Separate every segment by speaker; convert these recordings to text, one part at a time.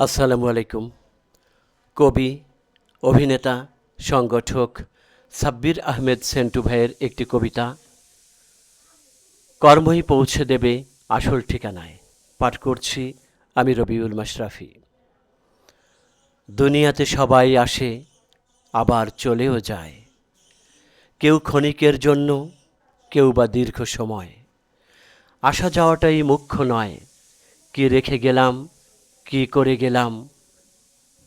Speaker 1: আসসালামু আলাইকুম। কবি, অভিনেতা, সংগঠক সাব্বির আহমেদ সেন্টু ভাইয়ের একটি কবিতা, কর্মই পৌঁছে দেবে আসল ঠিকানায়। পাঠ করছি আমি রবিউল মাশরাফি। দুনিয়াতে সবাই আসে, আবার চলেও যায়। কেউ ক্ষণিকের জন্য, কেউ বা দীর্ঘ সময়। আসা যাওয়াটাই মুখ্য নয়, কি রেখে গেলাম কি করে গেলাম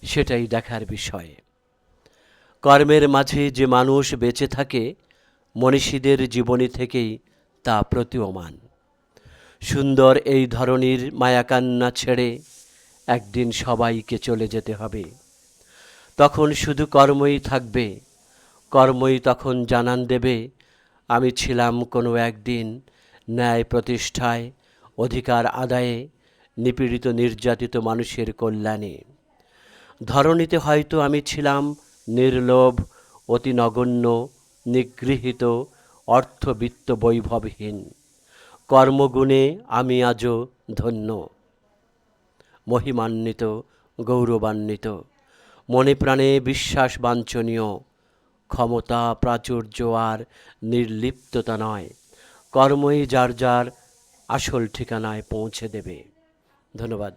Speaker 1: সেটাই দেখার বিষয়। কর্মের মাঝে যে মানুষ বেঁচে থাকে, মনীষীদের জীবনী থেকেই তা প্রতীয়মান। সুন্দর এই ধরনের মায়াকান্না ছেড়ে একদিন সবাইকে চলে যেতে হবে। তখন শুধু কর্মই থাকবে, কর্মই তখন জানান দেবে, আমি ছিলাম কোনো একদিন ন্যায় প্রতিষ্ঠায়, অধিকার আদায়ে নিপীড়িত নির্যাতিত মানুষের কল্যাণে। ধরণীতে হয়তো আমি ছিলাম নির্লোভ, অতি নগণ্য, নিগৃহীত, অর্থবিত্ত বৈভবহীন। কর্মগুণে আমি আজও ধন্য। মহিমান্বিত, গৌরবান্বিত। মনে প্রাণে বিশ্বাস বাঞ্ছনীয়। ক্ষমতা, প্রাচুর্য আর নির্লিপ্ততা নয়। কর্মই যার যার আসল ঠিকানায় পৌঁছে দেবে। ধন্যবাদ।